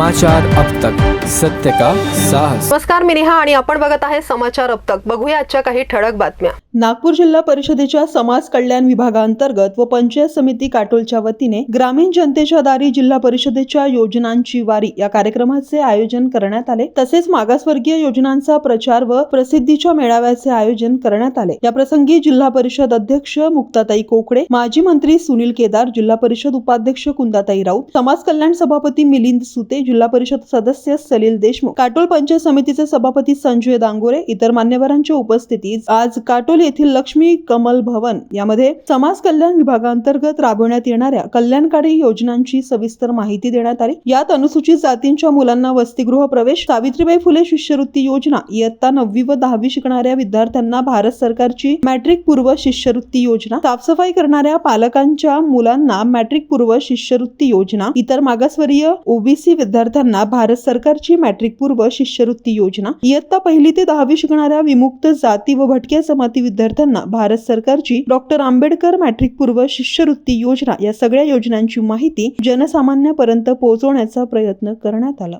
समाचार अब तक। सत्य का साहस। नमस्कार मी नेहा आणि आपण बघत आहे समाचार अब तक. बघूया आजच्या काही ठळक बातम्या. नागपूर जिल्हा परिषदेच्या समाज कल्याण विभागांतर्गत व पंचायत समिती काटोलच्या वतीने ग्रामीण जनतेच्या दारी जिल्हा परिषदेच्या योजनांची वारी या कार्यक्रमाचे आयोजन करण्यात आले. तसेच मागासवर्गीय योजनांचा प्रचार व प्रसिद्धीच्या मेळाव्याचे आयोजन करण्यात आले. या प्रसंगी जिल्हा परिषद अध्यक्ष मुक्ताताई कोकडे माजी मंत्री सुनील केदार जिल्हा परिषद उपाध्यक्ष कुंदाताई राऊत समाज कल्याण सभापती मिलिंद सुते जिल्हा परिषद सदस्य सलील देशमुख. काटोल पंचायत समितीचे सभापती संजय दांगोरे इतर मान्यवरांच्या उपस्थितीत आज काटोल येथील लक्ष्मी कमल भवन यामध्ये समाज कल्याण विभागांतर्गत राबवण्यात येणाऱ्या कल्याणकारी योजनांची सविस्तर माहिती देण्यात आली. यात अनुसूचित जातींच्या मुलांना वसतिगृह प्रवेश सावित्रीबाई फुले शिष्यवृत्ती योजना इयत्ता नववी व दहावी शिकणाऱ्या विद्यार्थ्यांना भारत सरकारची मॅट्रिक पूर्व शिष्यवृत्ती योजना साफसफाई करणाऱ्या पालकांच्या मुलांना मॅट्रिक पूर्व शिष्यवृत्ती योजना इतर मागासवर्गीय ओबीसी विद्यार्थ्यांना भारत सरकारची मॅट्रिक पूर्व शिष्यवृत्ती योजना. इयत्ता पहिली ते दहावी शिकणाऱ्या विमुक्त जाती व भटक्या जमाती विद्यार्थ्यांना भारत सरकारची डॉक्टर आंबेडकर मॅट्रिक पूर्व शिष्यवृत्ती योजना या सगळ्या योजनांची माहिती जनसामान्यापर्यंत पोहोचवण्याचा प्रयत्न करण्यात आला.